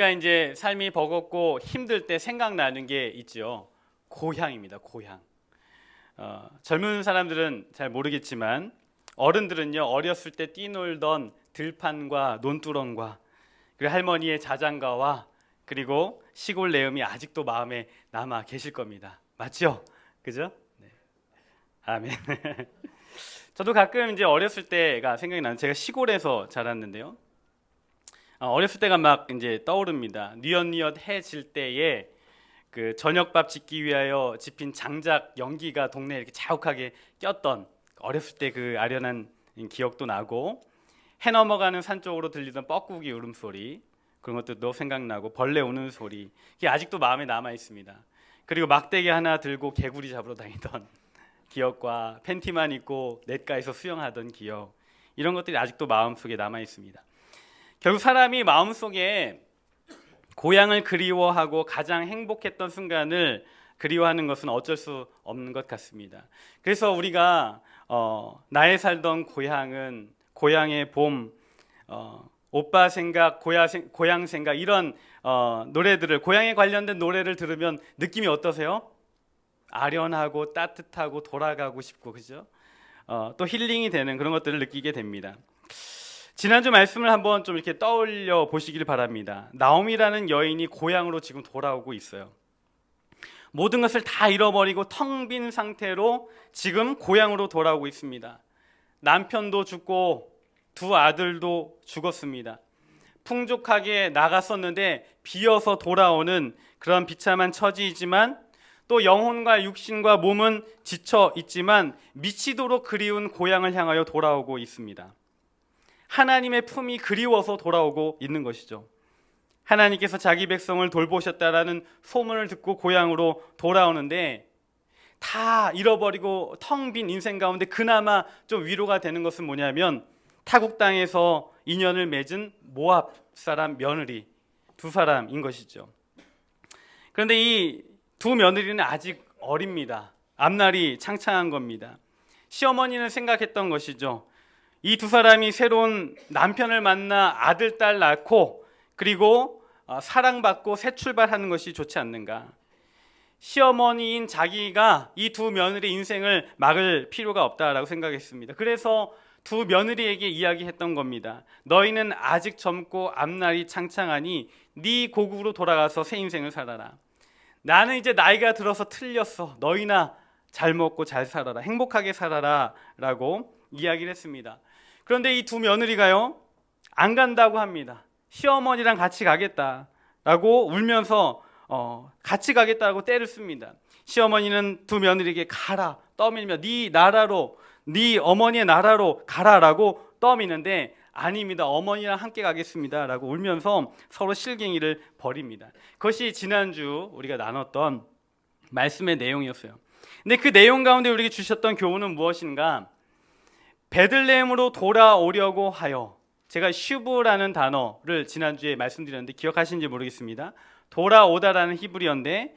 우리가 이제 삶이 버겁고 힘들 때 생각나는 게 있죠. 고향입니다. 고향. 어, 젊은 사람들은 잘 모르겠지만 어른들은요 어렸을 때 뛰놀던 들판과 논두렁과 그리고 할머니의 자장가와 그리고 시골 내음이 아직도 마음에 남아 계실 겁니다. 맞죠? 그죠? 네. 아멘. 저도 가끔 이제 어렸을 때가 생각이 나는 제가 시골에서 자랐는데요. 어, 어렸을 때가 막 이제 떠오릅니다. 뉘엿뉘엿 해질 때에 그 저녁밥 짓기 위하여 집힌 장작 연기가 동네에 이렇게 자욱하게 꼈던 어렸을 때 그 아련한 기억도 나고 해 넘어가는 산 쪽으로 들리던 뻐꾸기 울음소리 그런 것들도 생각나고 벌레 우는 소리 이게 아직도 마음에 남아 있습니다. 그리고 막대기 하나 들고 개구리 잡으러 다니던 기억과 팬티만 입고 냇가에서 수영하던 기억 이런 것들이 아직도 마음속에 남아 있습니다. 결국 사람이 마음속에 고향을 그리워하고 가장 행복했던 순간을 그리워하는 것은 어쩔 수 없는 것 같습니다. 그래서 우리가 어, 나의 살던 고향은 고향의 봄, 어, 오빠 생각, 고야 생, 고향 생각 이런 어, 노래들을 고향에 관련된 노래를 들으면 느낌이 어떠세요? 아련하고 따뜻하고 돌아가고 싶고 그죠? 어, 또 힐링이 되는 그런 것들을 느끼게 됩니다. 지난주 말씀을 한번 좀 이렇게 떠올려 보시길 바랍니다. 나옴이라는 여인이 고향으로 지금 돌아오고 있어요. 모든 것을 다 잃어버리고 텅 빈 상태로 지금 고향으로 돌아오고 있습니다. 남편도 죽고 두 아들도 죽었습니다. 풍족하게 나갔었는데 비어서 돌아오는 그런 비참한 처지이지만 또 영혼과 육신과 몸은 지쳐 있지만 미치도록 그리운 고향을 향하여 돌아오고 있습니다. 하나님의 품이 그리워서 돌아오고 있는 것이죠. 하나님께서 자기 백성을 돌보셨다라는 소문을 듣고 고향으로 돌아오는데 다 잃어버리고 텅 빈 인생 가운데 그나마 좀 위로가 되는 것은 뭐냐면 타국 땅에서 인연을 맺은 모압 사람 며느리 두 사람인 것이죠. 그런데 이 두 며느리는 아직 어립니다. 앞날이 창창한 겁니다. 시어머니는 생각했던 것이죠. 이 두 사람이 새로운 남편을 만나 아들, 딸 낳고 그리고 어, 사랑받고 새 출발하는 것이 좋지 않는가. 시어머니인 자기가 이 두 며느리 인생을 막을 필요가 없다라고 생각했습니다. 그래서 두 며느리에게 이야기했던 겁니다. 너희는 아직 젊고 앞날이 창창하니 네 고국으로 돌아가서 새 인생을 살아라. 나는 이제 나이가 들어서 틀렸어. 너희나 잘 먹고 잘 살아라. 행복하게 살아라라고 이야기를 했습니다. 그런데 이 두 며느리가요. 안 간다고 합니다. 시어머니랑 같이 가겠다라고 울면서 어, 같이 가겠다고 때를 씁니다. 시어머니는 두 며느리에게 가라 떠밀며 네 나라로 네 어머니의 나라로 가라라고 떠미는데 아닙니다. 어머니랑 함께 가겠습니다라고 울면서 서로 실갱이를 벌입니다. 그것이 지난주 우리가 나눴던 말씀의 내용이었어요. 근데 그 내용 가운데 우리에게 주셨던 교훈은 무엇인가? 베들레헴으로 돌아오려고 하여 제가 슈브라는 단어를 지난주에 말씀드렸는데 기억하시는지 모르겠습니다. 돌아오다라는 히브리어인데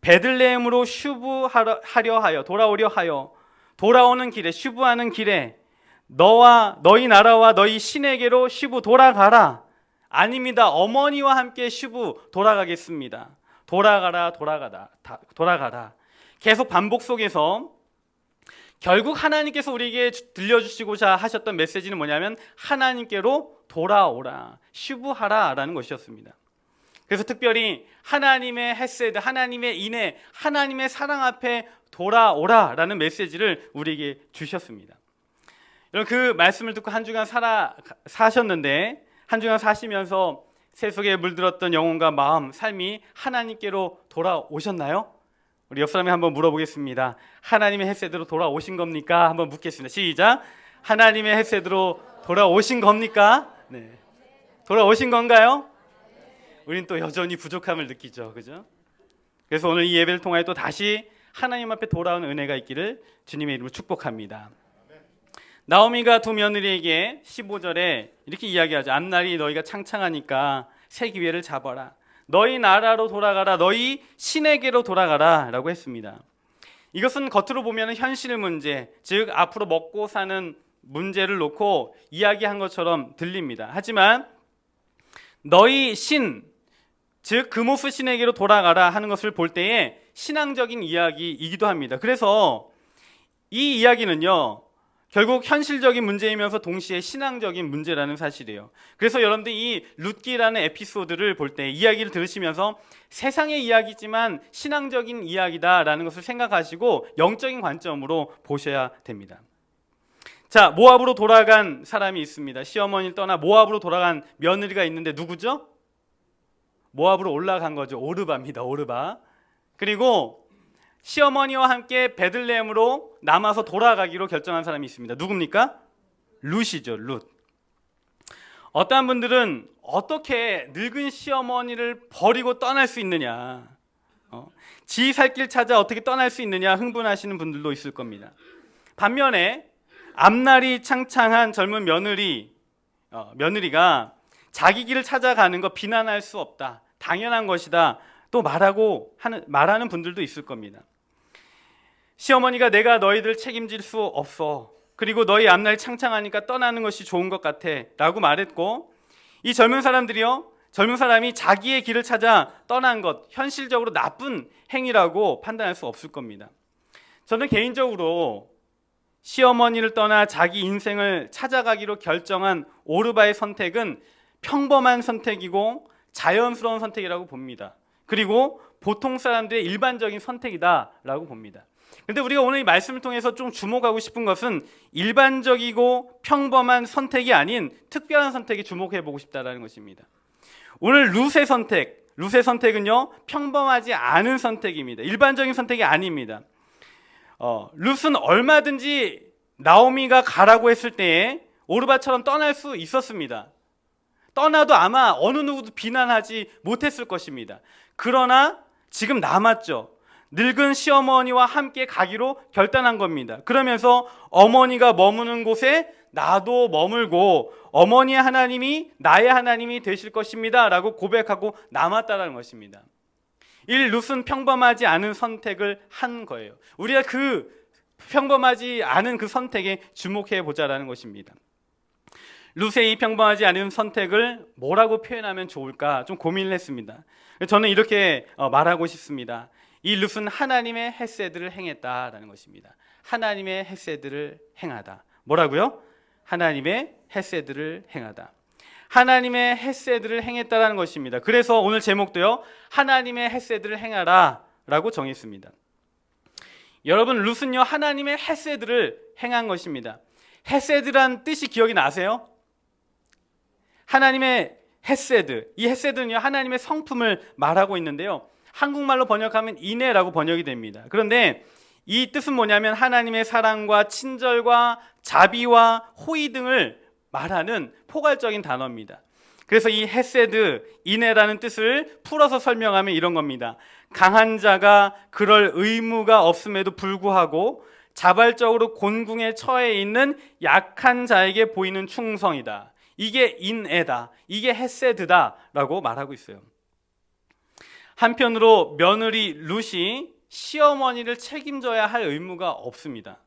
베들레헴으로 슈브하려 하여 돌아오려 하여 돌아오는 길에 슈브하는 길에 너와 너희 나라와 너희 신에게로 슈브 돌아가라. 아닙니다. 어머니와 함께 슈브 돌아가겠습니다. 돌아가라 돌아가다 돌아가라. 계속 반복 속에서 결국 하나님께서 우리에게 들려주시고자 하셨던 메시지는 뭐냐면 하나님께로 돌아오라, 슈브하라라는 것이었습니다. 그래서 특별히 하나님의 헤세드, 하나님의 인애, 하나님의 사랑 앞에 돌아오라라는 메시지를 우리에게 주셨습니다. 여러분 그 말씀을 듣고 한 주간 살아 사셨는데 한 주간 사시면서 세 속에 물들었던 영혼과 마음, 삶이 하나님께로 돌아오셨나요? 우리 옆 사람이 한번 물어보겠습니다. 하나님의 햇세드로 돌아오신 겁니까? 한번 묻겠습니다. 시작. 하나님의 햇세드로 돌아오신 겁니까? 네. 돌아오신 건가요? 우리는 또 여전히 부족함을 느끼죠. 그죠? 그래서 오늘 이 예배를 통하여 또 다시 하나님 앞에 돌아온 은혜가 있기를 주님의 이름으로 축복합니다. 나오미가 두 며느리에게 15절에 이렇게 이야기하죠. 앞날이 너희가 창창하니까 새 기회를 잡아라. 너희 나라로 돌아가라. 너희 신에게로 돌아가라라고 했습니다. 이것은 겉으로 보면 현실 문제, 즉 앞으로 먹고 사는 문제를 놓고 이야기한 것처럼 들립니다. 하지만 너희 신, 즉 금오스 신에게로 돌아가라 하는 것을 볼 때에 신앙적인 이야기이기도 합니다. 그래서 이 이야기는요. 결국 현실적인 문제이면서 동시에 신앙적인 문제라는 사실이에요. 그래서 여러분들 이 룻기라는 에피소드를 볼 때 이야기를 들으시면서 세상의 이야기지만 신앙적인 이야기다라는 것을 생각하시고 영적인 관점으로 보셔야 됩니다. 자, 모압으로 돌아간 사람이 있습니다. 시어머니를 떠나 모압으로 돌아간 며느리가 있는데 누구죠? 모압으로 올라간 거죠. 오르바입니다. 오르바. 그리고 시어머니와 함께 베들레헴으로 남아서 돌아가기로 결정한 사람이 있습니다. 누굽니까? 룻이죠. 룻. 어떠한 분들은 어떻게 늙은 시어머니를 버리고 떠날 수 있느냐? 어? 지 살 길 찾아 어떻게 떠날 수 있느냐? 흥분하시는 분들도 있을 겁니다. 반면에 앞날이 창창한 젊은 며느리 어, 며느리가 자기 길을 찾아가는 거 비난할 수 없다. 당연한 것이다. 또 말하고 하는 말하는 분들도 있을 겁니다. 시어머니가 내가 너희들 책임질 수 없어. 그리고 너희 앞날이 창창하니까 떠나는 것이 좋은 것 같아. 라고 말했고, 이 젊은 사람들이요, 젊은 사람이 자기의 길을 찾아 떠난 것, 현실적으로 나쁜 행위라고 판단할 수 없을 겁니다. 저는 개인적으로 시어머니를 떠나 자기 인생을 찾아가기로 결정한 오르바의 선택은 평범한 선택이고 자연스러운 선택이라고 봅니다. 그리고 보통 사람들의 일반적인 선택이다라고 봅니다. 근데 우리가 오늘 이 말씀을 통해서 좀 주목하고 싶은 것은 일반적이고 평범한 선택이 아닌 특별한 선택에 주목해 보고 싶다라는 것입니다. 오늘 룻의 선택, 룻의 선택은요 평범하지 않은 선택입니다. 일반적인 선택이 아닙니다. 어, 룻은 얼마든지 나오미가 가라고 했을 때에 오르바처럼 떠날 수 있었습니다. 떠나도 아마 어느 누구도 비난하지 못했을 것입니다. 그러나 지금 남았죠. 늙은 시어머니와 함께 가기로 결단한 겁니다. 그러면서 어머니가 머무는 곳에 나도 머물고 어머니의 하나님이 나의 하나님이 되실 것입니다. 라고 고백하고 남았다라는 것입니다. 일 룻은 평범하지 않은 선택을 한 거예요. 우리가 그 평범하지 않은 그 선택에 주목해 보자라는 것입니다. 룻의 이 평범하지 않은 선택을 뭐라고 표현하면 좋을까 좀 고민을 했습니다. 저는 이렇게 어, 말하고 싶습니다. 이 룻은 하나님의 헤세드를 행했다라는 것입니다. 하나님의 헤세드를 행하다. 뭐라고요? 하나님의 헤세드를 행하다. 하나님의 헤세드를 행했다라는 것입니다. 그래서 오늘 제목도요. 하나님의 헤세드를 행하라라고 정했습니다. 여러분 룻은요 하나님의 헤세드를 행한 것입니다. 헤세드란 뜻이 기억이 나세요? 하나님의 헤세드. 이 헤세드는요 하나님의 성품을 말하고 있는데요. 한국말로 번역하면 인애라고 번역이 됩니다. 그런데 이 뜻은 뭐냐면 하나님의 사랑과 친절과 자비와 호의 등을 말하는 포괄적인 단어입니다. 그래서 이 헤세드, 인애라는 뜻을 풀어서 설명하면 이런 겁니다. 강한 자가 그럴 의무가 없음에도 불구하고 자발적으로 곤궁에 처해 있는 약한 자에게 보이는 충성이다. 이게 인애다. 이게 헤세드다라고 말하고 있어요. 한편으로 며느리 룻이 시어머니를 책임져야 할 의무가 없습니다.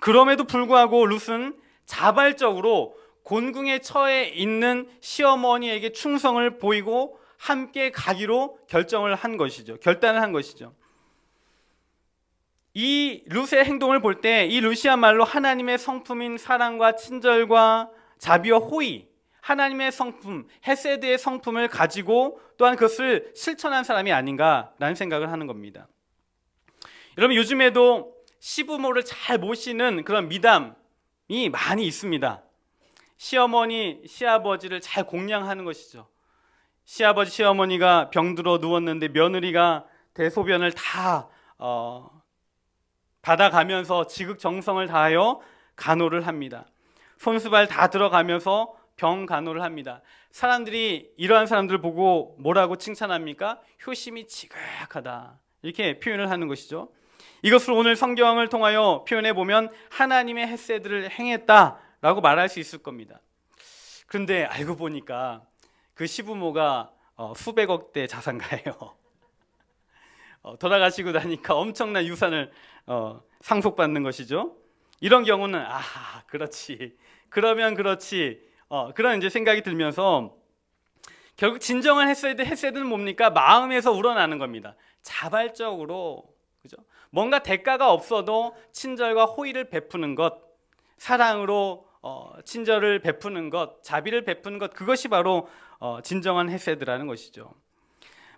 그럼에도 불구하고 룻은 자발적으로 곤궁에 처해 있는 시어머니에게 충성을 보이고 함께 가기로 결정을 한 것이죠. 결단을 한 것이죠. 이 룻의 행동을 볼 때 이 룻이야말로 하나님의 성품인 사랑과 친절과 자비와 호의, 하나님의 성품, 헤세드의 성품을 가지고 또한 그것을 실천한 사람이 아닌가라는 생각을 하는 겁니다. 여러분 요즘에도 시부모를 잘 모시는 그런 미담이 많이 있습니다. 시어머니, 시아버지를 잘 공양하는 것이죠. 시아버지, 시어머니가 병들어 누웠는데 며느리가 대소변을 다 어, 받아가면서 지극정성을 다하여 간호를 합니다. 손수발 다 들어가면서 병 간호를 합니다. 사람들이 이러한 사람들 보고 뭐라고 칭찬합니까? 효심이 지극하다. 이렇게 표현을 하는 것이죠. 이것을 오늘 성경을 통하여 표현해 보면 하나님의 햇세들을 행했다라고 말할 수 있을 겁니다. 그런데 알고 보니까 그 시부모가 어, 수백억대 자산가예요. 어, 돌아가시고 나니까 엄청난 유산을 어, 상속받는 것이죠. 이런 경우는 아 그렇지 그러면 그렇지 어, 그런 이제 생각이 들면서 결국 진정한 헤세드 헤세드는 뭡니까? 마음에서 우러나는 겁니다. 자발적으로 그죠? 뭔가 대가가 없어도 친절과 호의를 베푸는 것, 사랑으로 어, 친절을 베푸는 것, 자비를 베푸는 것 그것이 바로 어, 진정한 헤세드라는 것이죠.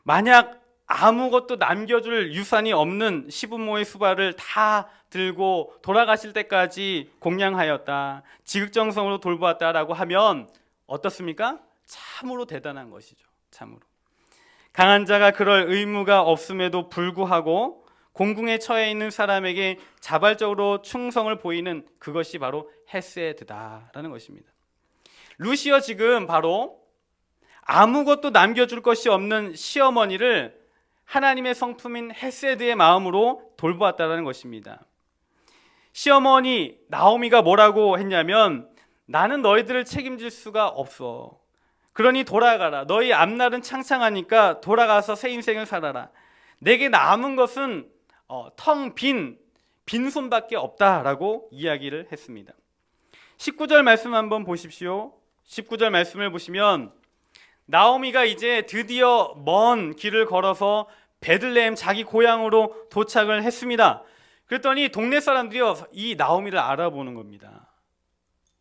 만약 아무것도 남겨줄 유산이 없는 시부모의 수발을 다 들고 돌아가실 때까지 공양하였다. 지극정성으로 돌보았다라고 하면 어떻습니까? 참으로 대단한 것이죠. 참으로. 강한 자가 그럴 의무가 없음에도 불구하고 공궁에 처해 있는 사람에게 자발적으로 충성을 보이는 그것이 바로 헤세드다라는 것입니다. 루시어 지금 바로 아무것도 남겨줄 것이 없는 시어머니를 하나님의 성품인 헤세드의 마음으로 돌보았다는 것입니다. 시어머니 나오미가 뭐라고 했냐면 나는 너희들을 책임질 수가 없어. 그러니 돌아가라. 너희 앞날은 창창하니까 돌아가서 새 인생을 살아라. 내게 남은 것은 어, 텅빈 빈손밖에 없다라고 이야기를 했습니다. 19절 말씀 한번 보십시오. 19절 말씀을 보시면 나오미가 이제 드디어 먼 길을 걸어서 베들레헴 자기 고향으로 도착을 했습니다. 그랬더니 동네 사람들이요 이 나오미를 알아보는 겁니다.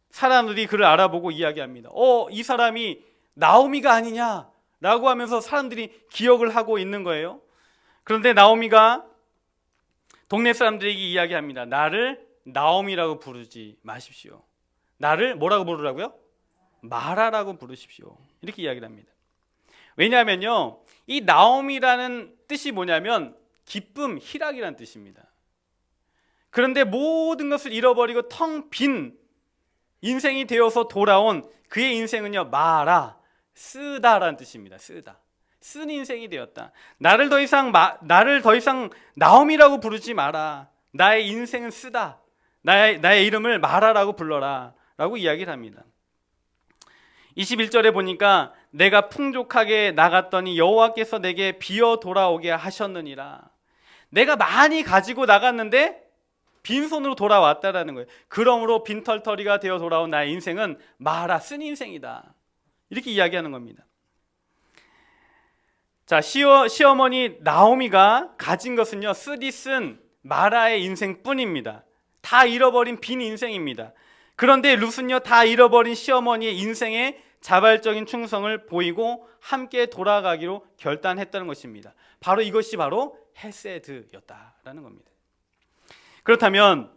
사람들이 그를 알아보고 이야기합니다. 어, 이 사람이 나오미가 아니냐라고 하면서 사람들이 기억을 하고 있는 거예요. 그런데 나오미가 동네 사람들에게 이야기합니다. 나를 나오미라고 부르지 마십시오. 나를 뭐라고 부르라고요? 마라라고 부르십시오. 이렇게 이야기를 합니다. 왜냐하면요, 이 나옴이라는 뜻이 뭐냐면 기쁨, 희락이라는 뜻입니다. 그런데 모든 것을 잃어버리고 텅 빈 인생이 되어서 돌아온 그의 인생은요, 마라, 쓰다라는 뜻입니다. 쓰다. 쓴 인생이 되었다. 나를 더 이상 마, 나를 더 이상 나옴이라고 부르지 마라. 나의 인생은 쓰다. 나의 나의 이름을 마라라고 불러라라고 이야기를 합니다. 21절에 보니까 내가 풍족하게 나갔더니 여호와께서 내게 비어 돌아오게 하셨느니라. 내가 많이 가지고 나갔는데 빈손으로 돌아왔다라는 거예요. 그러므로 빈털터리가 되어 돌아온 나의 인생은 마라 쓴 인생이다. 이렇게 이야기하는 겁니다. 자, 시어, 시어머니 나오미가 가진 것은요, 쓰디 쓴 마라의 인생뿐입니다. 다 잃어버린 빈 인생입니다. 그런데 룻은요, 다 잃어버린 시어머니의 인생에 자발적인 충성을 보이고 함께 돌아가기로 결단했다는 것입니다. 바로 이것이 바로 헤세드였다라는 겁니다. 그렇다면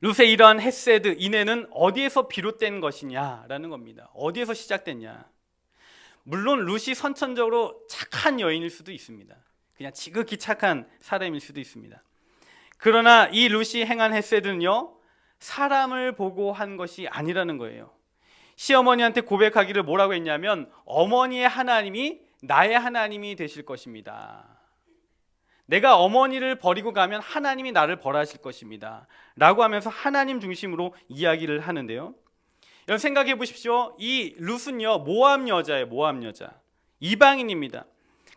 룻의 이러한 헤세드 인해는 어디에서 비롯된 것이냐라는 겁니다. 어디에서 시작됐냐? 물론 룻이 선천적으로 착한 여인일 수도 있습니다. 그냥 지극히 착한 사람일 수도 있습니다. 그러나 이 룻이 행한 헤세드는요 사람을 보고 한 것이 아니라는 거예요. 시어머니한테 고백하기를 뭐라고 했냐면 어머니의 하나님이 나의 하나님이 되실 것입니다. 내가 어머니를 버리고 가면 하나님이 나를 벌하실 것입니다. 라고 하면서 하나님 중심으로 이야기를 하는데요. 여러분 생각해 보십시오. 이 룻은요, 모압 여자예요, 모압 여자. 이방인입니다.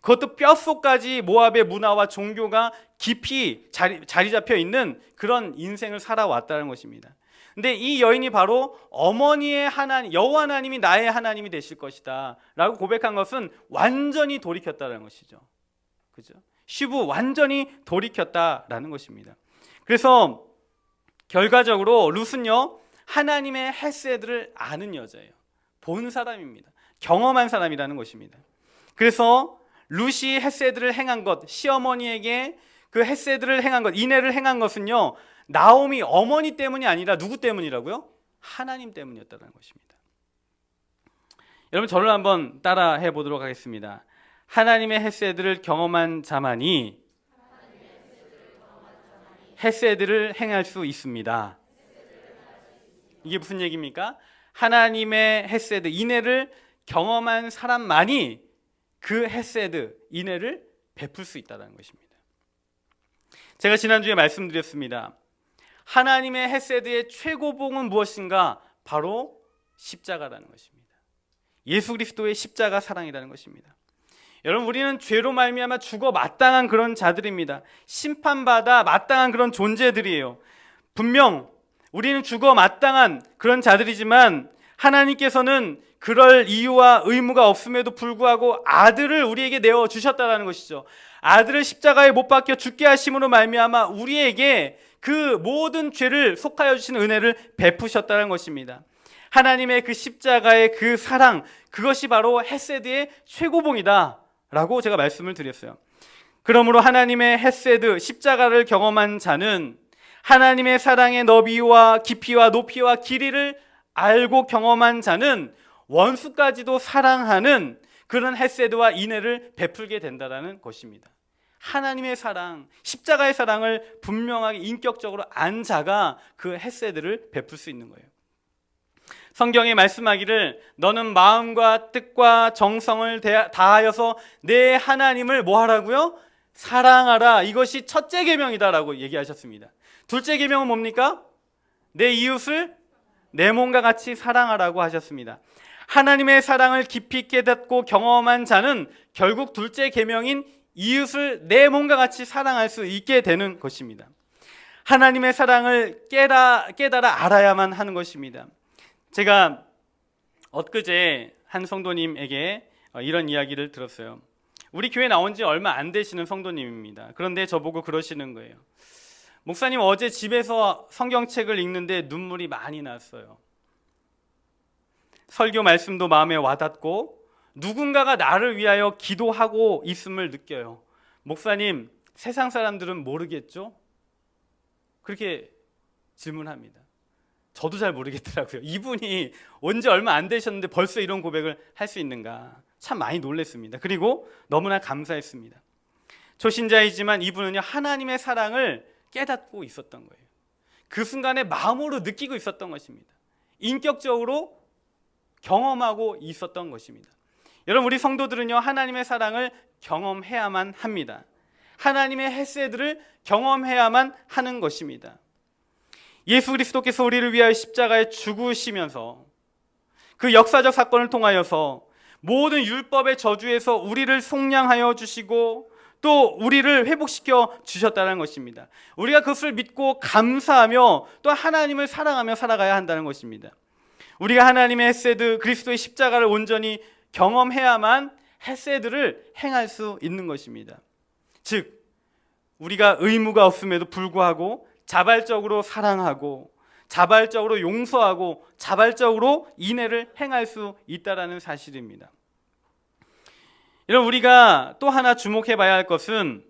그것도 뼛속까지 모압의 문화와 종교가 깊이 자리, 자리 잡혀 있는 그런 인생을 살아왔다는 것입니다. 근데 이 여인이 바로 어머니의 하나님, 여호와 하나님이 나의 하나님이 되실 것이다 라고 고백한 것은 완전히 돌이켰다는 것이죠. 그죠? 슈브 완전히 돌이켰다라는 것입니다. 그래서 결과적으로 룻은요 하나님의 헤세드를 아는 여자예요. 본 사람입니다. 경험한 사람이라는 것입니다. 그래서 룻이 헤세드를 행한 것, 시어머니에게 그 헤세드를 행한 것, 인애를 행한 것은요 나옴이 어머니 때문이 아니라 누구 때문이라고요? 하나님 때문이었다는 것입니다. 여러분 저를 한번 따라 해 보도록 하겠습니다. 하나님의 헤세드를 경험한 자만이 헤세드를 행할 수 있습니다. 이게 무슨 얘기입니까? 하나님의 헤세드 인애를 경험한 사람만이 그 헤세드 인애를 베풀 수 있다는 것입니다. 제가 지난주에 말씀드렸습니다. 하나님의 헤세드의 최고봉은 무엇인가? 바로 십자가라는 것입니다. 예수 그리스도의 십자가 사랑이라는 것입니다. 여러분 우리는 죄로 말미암아 죽어 마땅한 그런 자들입니다. 심판받아 마땅한 그런 존재들이에요. 분명 우리는 죽어 마땅한 그런 자들이지만 하나님께서는 그럴 이유와 의무가 없음에도 불구하고 아들을 우리에게 내어 주셨다라는 것이죠. 아들을 십자가에 못 박혀 죽게 하심으로 말미암아 우리에게 그 모든 죄를 속하여 주신 은혜를 베푸셨다는 것입니다. 하나님의 그 십자가의 그 사랑 그것이 바로 헤세드의 최고봉이다 라고 제가 말씀을 드렸어요. 그러므로 하나님의 헤세드 십자가를 경험한 자는 하나님의 사랑의 너비와 깊이와 높이와 길이를 알고 경험한 자는 원수까지도 사랑하는 그런 헤세드와 인애를 베풀게 된다라는 것입니다. 하나님의 사랑, 십자가의 사랑을 분명하게 인격적으로 안 자가 그 헤세드를 베풀 수 있는 거예요. 성경에 말씀하기를 너는 마음과 뜻과 정성을 다하여서 내 하나님을 뭐 하라고요? 사랑하라. 이것이 첫째 계명이다라고 얘기하셨습니다. 둘째 계명은 뭡니까? 내 이웃을 내 몸과 같이 사랑하라고 하셨습니다. 하나님의 사랑을 깊이 깨닫고 경험한 자는 결국 둘째 계명인 이웃을 내 몸과 같이 사랑할 수 있게 되는 것입니다. 하나님의 사랑을 깨라, 깨달아 알아야만 하는 것입니다. 제가 엊그제 한 성도님에게 어, 이런 이야기를 들었어요. 우리 교회 나온 지 얼마 안 되시는 성도님입니다. 그런데 저보고 그러시는 거예요. 목사님 어제 집에서 성경책을 읽는데 눈물이 많이 났어요. 설교 말씀도 마음에 와닿고 누군가가 나를 위하여 기도하고 있음을 느껴요. 목사님, 세상 사람들은 모르겠죠? 그렇게 질문합니다. 저도 잘 모르겠더라고요. 이분이 온 지 얼마 안 되셨는데 벌써 이런 고백을 할 수 있는가. 참 많이 놀랬습니다. 그리고 너무나 감사했습니다. 초신자이지만 이분은요, 하나님의 사랑을 깨닫고 있었던 거예요. 그 순간에 마음으로 느끼고 있었던 것입니다. 인격적으로 경험하고 있었던 것입니다. 여러분 우리 성도들은요 하나님의 사랑을 경험해야만 합니다. 하나님의 헬세들을 경험해야만 하는 것입니다. 예수 그리스도께서 우리를 위하여 십자가에 죽으시면서 그 역사적 사건을 통하여서 모든 율법의 저주에서 우리를 속량하여 주시고 또 우리를 회복시켜 주셨다는 것입니다. 우리가 그것을 믿고 감사하며 또 하나님을 사랑하며 살아가야 한다는 것입니다. 우리가 하나님의 헤세드 그리스도의 십자가를 온전히 경험해야만 헤세드를 행할 수 있는 것입니다. 즉 우리가 의무가 없음에도 불구하고 자발적으로 사랑하고 자발적으로 용서하고 자발적으로 인애를 행할 수 있다라는 사실입니다. 이런 우리가 또 하나 주목해 봐야 할 것은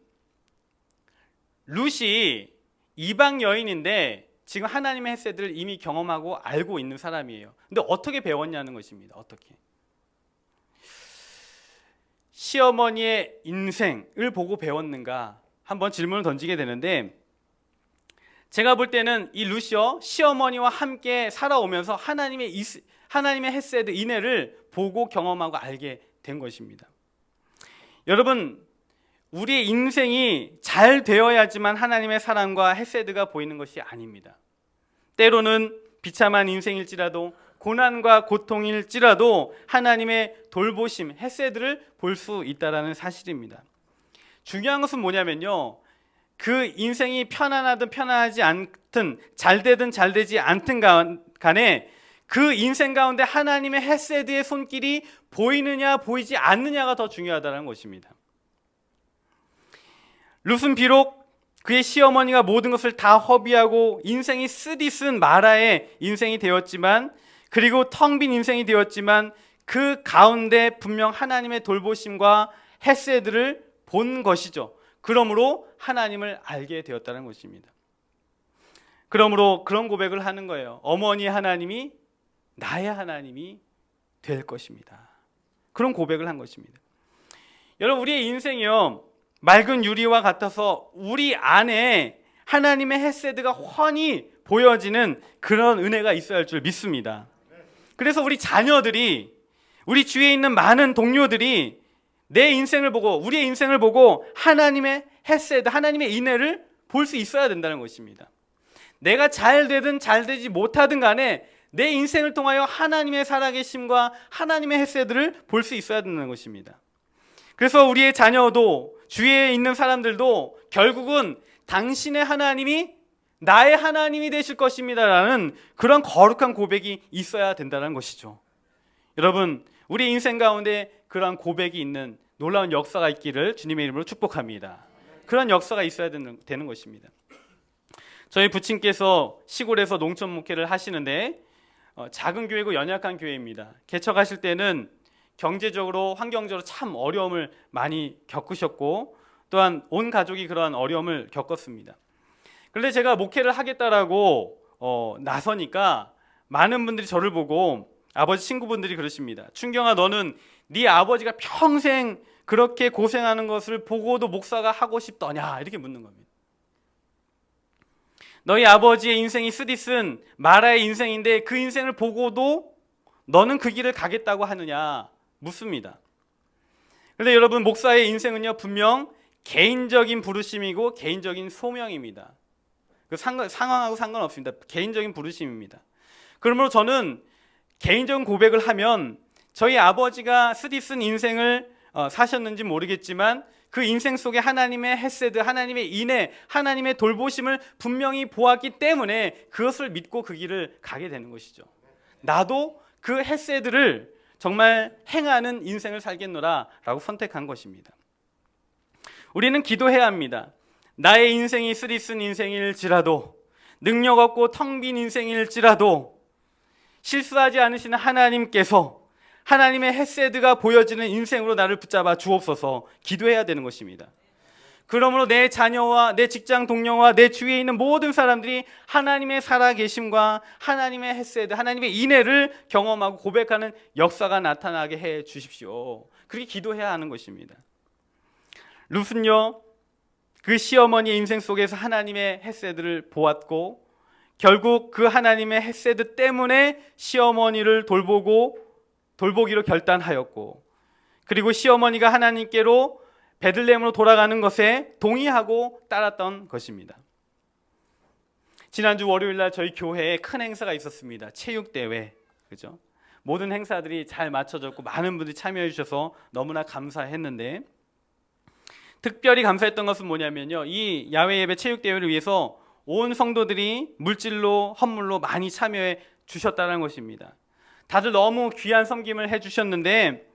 룻이 이방 여인인데 지금 하나님의 햇세들을 이미 경험하고 알고 있는 사람이에요. 근데 어떻게 배웠냐는 것입니다. 어떻게? 시어머니의 인생을 보고 배웠는가? 한번 질문을 던지게 되는데 제가 볼 때는 이 루시어 시어머니와 함께 살아오면서 하나님의 이스, 하나님의 햇세드 인애를 보고 경험하고 알게 된 것입니다. 여러분 우리의 인생이 잘 되어야지만 하나님의 사랑과 햇세드가 보이는 것이 아닙니다. 때로는 비참한 인생일지라도 고난과 고통일지라도 하나님의 돌보심, 햇세드를 볼 수 있다라는 사실입니다. 중요한 것은 뭐냐면요. 그 인생이 편안하든 편안하지 않든 잘 되든 잘 되지 않든 간에 그 인생 가운데 하나님의 햇세드의 손길이 보이느냐 보이지 않느냐가 더 중요하다는 것입니다. 룻은 비록 그의 시어머니가 모든 것을 다 허비하고 인생이 쓰디쓴 마라의 인생이 되었지만 그리고 텅 빈 인생이 되었지만 그 가운데 분명 하나님의 돌보심과 햇세들을 본 것이죠. 그러므로 하나님을 알게 되었다는 것입니다. 그러므로 그런 고백을 하는 거예요. 어머니 하나님이 나의 하나님이 될 것입니다. 그런 고백을 한 것입니다. 여러분 우리의 인생이요 맑은 유리와 같아서 우리 안에 하나님의 햇세드가 훤히 보여지는 그런 은혜가 있어야 할 줄 믿습니다. 그래서 우리 자녀들이 우리 주위에 있는 많은 동료들이 내 인생을 보고 우리의 인생을 보고 하나님의 햇세드 하나님의 인애를 볼 수 있어야 된다는 것입니다. 내가 잘 되든 잘 되지 못하든 간에 내 인생을 통하여 하나님의 살아계심과 하나님의 햇세드를 볼 수 있어야 된다는 것입니다. 그래서 우리의 자녀도 주위에 있는 사람들도 결국은 당신의 하나님이 나의 하나님이 되실 것입니다라는 그런 거룩한 고백이 있어야 된다는 것이죠. 여러분, 우리 인생 가운데 그러한 고백이 있는 놀라운 역사가 있기를 주님의 이름으로 축복합니다. 그런 역사가 있어야 되는, 되는 것입니다. 저희 부친께서 시골에서 농촌 목회를 하시는데 어, 작은 교회고 연약한 교회입니다. 개척하실 때는 경제적으로 환경적으로 참 어려움을 많이 겪으셨고 또한 온 가족이 그러한 어려움을 겪었습니다. 그런데 제가 목회를 하겠다라고 어, 나서니까 많은 분들이 저를 보고 아버지 친구분들이 그러십니다. 충경아 너는 네 아버지가 평생 그렇게 고생하는 것을 보고도 목사가 하고 싶더냐 이렇게 묻는 겁니다. 너희 아버지의 인생이 쓰디쓴 마라의 인생인데 그 인생을 보고도 너는 그 길을 가겠다고 하느냐 묻습니다. 그런데 여러분 목사의 인생은요 분명 개인적인 부르심이고 개인적인 소명입니다. 그 상관, 상황하고 상관없습니다. 개인적인 부르심입니다. 그러므로 저는 개인적인 고백을 하면 저희 아버지가 쓰디쓴 인생을 어, 사셨는지 모르겠지만 그 인생 속에 하나님의 헤세드, 하나님의 인애, 하나님의 돌보심을 분명히 보았기 때문에 그것을 믿고 그 길을 가게 되는 것이죠. 나도 그 헤세드를 정말 행하는 인생을 살겠노라라고 선택한 것입니다. 우리는 기도해야 합니다. 나의 인생이 쓰리쓴 인생일지라도 능력 없고 텅 빈 인생일지라도 실수하지 않으시는 하나님께서 하나님의 헤세드가 보여지는 인생으로 나를 붙잡아 주옵소서 기도해야 되는 것입니다. 그러므로 내 자녀와 내 직장 동료와 내 주위에 있는 모든 사람들이 하나님의 살아계심과 하나님의 헤세드, 하나님의 인애를 경험하고 고백하는 역사가 나타나게 해 주십시오. 그렇게 기도해야 하는 것입니다. 룻은요, 그 시어머니의 인생 속에서 하나님의 헤세드를 보았고, 결국 그 하나님의 헤세드 때문에 시어머니를 돌보고 돌보기로 결단하였고, 그리고 시어머니가 하나님께로 베들레헴으로 돌아가는 것에 동의하고 따랐던 것입니다. 지난주 월요일 날 저희 교회에 큰 행사가 있었습니다. 체육 대회. 그죠? 모든 행사들이 잘 맞춰졌고 많은 분들이 참여해 주셔서 너무나 감사했는데 특별히 감사했던 것은 뭐냐면요. 이 야외 예배 체육 대회를 위해서 온 성도들이 물질로 헌물로 많이 참여해 주셨다는 것입니다. 다들 너무 귀한 섬김을 해 주셨는데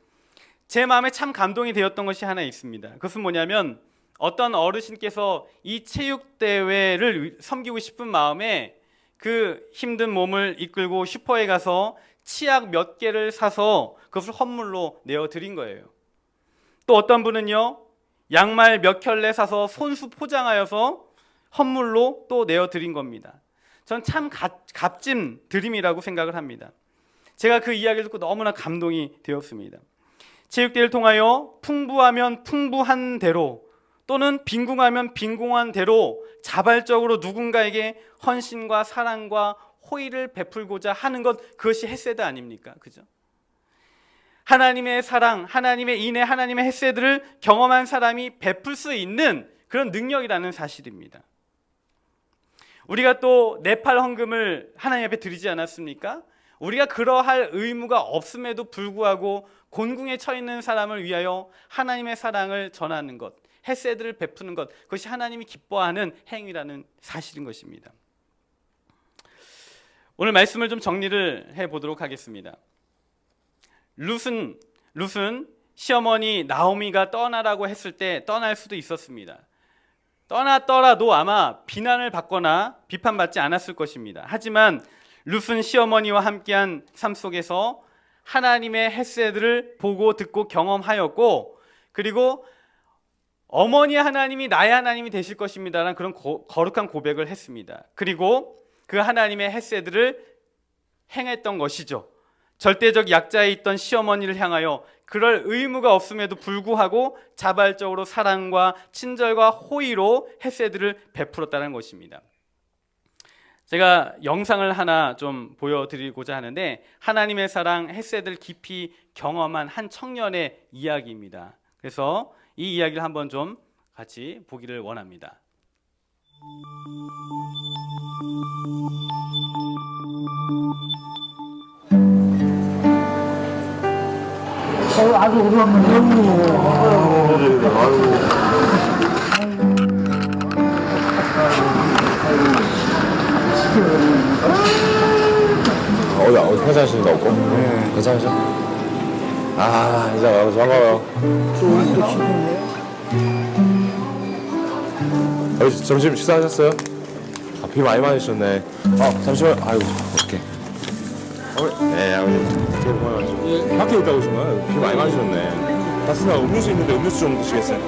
제 마음에 참 감동이 되었던 것이 하나 있습니다. 그것은 뭐냐면 어떤 어르신께서 이 체육 대회를 섬기고 싶은 마음에 그 힘든 몸을 이끌고 슈퍼에 가서 치약 몇 개를 사서 그것을 헌물로 내어 드린 거예요. 또 어떤 분은요. 양말 몇 켤레 사서 손수 포장하여서 헌물로 또 내어 드린 겁니다. 전 참 값진 드림이라고 생각을 합니다. 제가 그 이야기를 듣고 너무나 감동이 되었습니다. 체육대회를 통하여 풍부하면 풍부한 대로 또는 빈궁하면 빈궁한 대로 자발적으로 누군가에게 헌신과 사랑과 호의를 베풀고자 하는 것 그것이 헤세드 아닙니까? 그죠? 하나님의 사랑, 하나님의 인애, 하나님의 헤세드를 경험한 사람이 베풀 수 있는 그런 능력이라는 사실입니다. 우리가 또 네팔 헌금을 하나님 앞에 드리지 않았습니까? 우리가 그러할 의무가 없음에도 불구하고 곤궁에 처 있는 사람을 위하여 하나님의 사랑을 전하는 것, 헤세드를 베푸는 것, 그것이 하나님이 기뻐하는 행위라는 사실인 것입니다. 오늘 말씀을 좀 정리를 해 보도록 하겠습니다. 룻은 룻은 시어머니 나오미가 떠나라고 했을 때 떠날 수도 있었습니다. 떠났더라도 아마 비난을 받거나 비판받지 않았을 것입니다. 하지만 룻은 시어머니와 함께한 삶 속에서 하나님의 헤세드를 보고 듣고 경험하였고 그리고 어머니 하나님이 나의 하나님이 되실 것입니다라는 그런 고, 거룩한 고백을 했습니다. 그리고 그 하나님의 헤세드를 행했던 것이죠. 절대적 약자에 있던 시어머니를 향하여 그럴 의무가 없음에도 불구하고 자발적으로 사랑과 친절과 호의로 헤세드를 베풀었다는 것입니다. 제가 영상을 하나 좀 보여드리고자 하는데 하나님의 사랑 헤세드를 깊이 경험한 한 청년의 이야기입니다. 그래서 이 이야기를 한번 좀 같이 보기를 원합니다. 어, 아주 오래간만 너무 어디 어디 회사 하시는 거 없고? 괜찮으셔? 아, 이제 와서 반가워요. 또. 어, 점심 식사하셨어요? 아, 비 많이 맞으셨네. 아, 잠시만. 아이고, 어떡해. 어, 네, 아버님. 비 많이 맞으셨네. 밖에 있다 오신가요? 비 많이 맞으셨네. 따뜻한 음료수 있는데 음료수 좀 드시겠어요?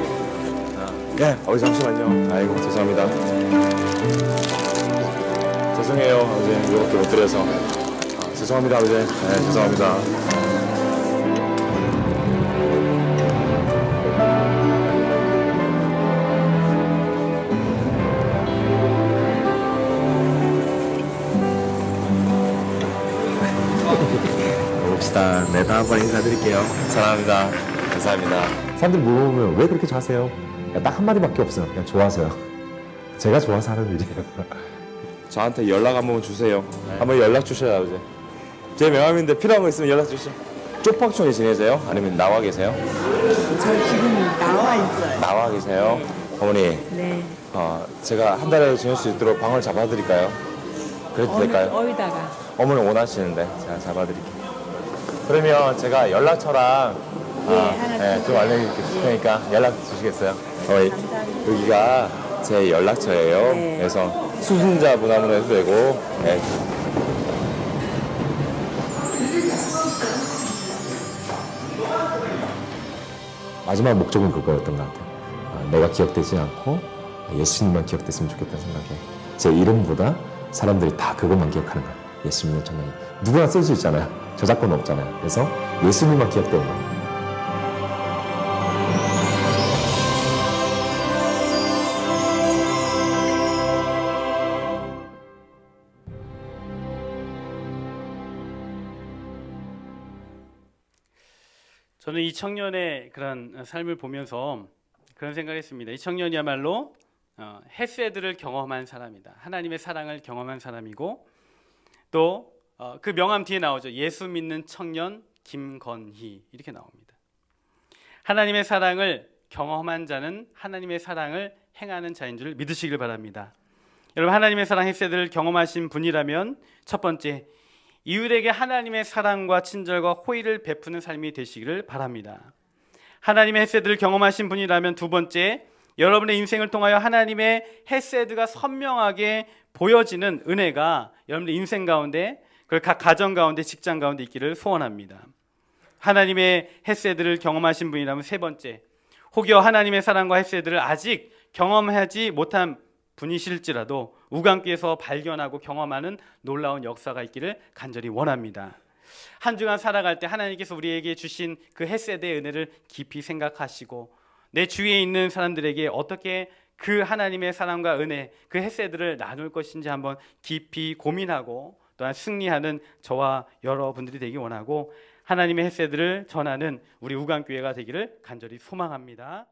아, 예, 아버지 잠시만요. 아이고, 죄송합니다. 죄송해요, 아버지. 이거밖에 못 드려서. 아, 죄송합니다, 아버지. 네, 죄송합니다. 봅시다. 네, 다음번에 인사드릴게요. 사랑합니다. 감사합니다. 사람들이 물어보면 왜 그렇게? 그냥 딱 한마디밖에 없어요. 그냥 좋아하세요. 제가 좋아서 하는 일이에요. 저한테 연락 한번 주세요. 한번 연락 주셔요, 아버지. 제 명함인데 필요한 거 있으면 연락 주시죠. 쪽방촌에 지내세요? 아니면 나와 계세요? 저 지금 나와 있어요. 나와 계세요? 어머니, 네. 어, 제가 한 달에 지낼 수 있도록 방을 잡아드릴까요? 그래도 될까요? 어디다가? 어머니 원하시는데 제가 잡아드릴게요. 그러면 제가 연락처랑 예, 아, 하나 네, 좀 주세요. 알려드릴 테니까 연락 주시겠어요? 어머니, 감사합니다. 여기가 제 연락처예요. 네. 그래서 수신자 분함으로 해도 되고, 네. 마지막 목적은 그거였던 것 같아요. 아, 내가 기억되지 않고 예수님만 기억됐으면 좋겠다는 생각에 제 이름보다 사람들이 다 그것만 기억하는 거예요. 예수님은 정말 누구나 쓸 수 있잖아요. 저작권 없잖아요. 그래서 예수님만 기억되는 거예요. 이 청년의 그런 삶을 보면서 그런 생각했습니다. 이 청년이야말로 어, 헤세드를 경험한 사람이다. 하나님의 사랑을 경험한 사람이고 또 그 명함 뒤에 나오죠. 예수 믿는 청년 김건희 이렇게 나옵니다. 하나님의 사랑을 경험한 자는 하나님의 사랑을 행하는 자인 줄 믿으시길 바랍니다. 여러분 하나님의 사랑 헤세드를 경험하신 분이라면 첫 번째 이웃에게 하나님의 사랑과 친절과 호의를 베푸는 삶이 되시기를 바랍니다. 하나님의 헤세드를 경험하신 분이라면 두 번째, 여러분의 인생을 통하여 하나님의 헤세드가 선명하게 보여지는 은혜가 여러분의 인생 가운데, 그리고 각 가정 가운데, 직장 가운데 있기를 소원합니다. 하나님의 헤세드를 경험하신 분이라면 세 번째, 혹여 하나님의 사랑과 헤세드를 아직 경험하지 못한 분이실지라도 우강께서 발견하고 경험하는 놀라운 역사가 있기를 간절히 원합니다. 한 주간 살아갈 때 하나님께서 우리에게 주신 그 햇세대의 은혜를 깊이 생각하시고 내 주위에 있는 사람들에게 어떻게 그 하나님의 사랑과 은혜, 그 햇세들을 나눌 것인지 한번 깊이 고민하고 또한 승리하는 저와 여러분들이 되기 원하고 하나님의 햇세들을 전하는 우리 우강교회가 되기를 간절히 소망합니다.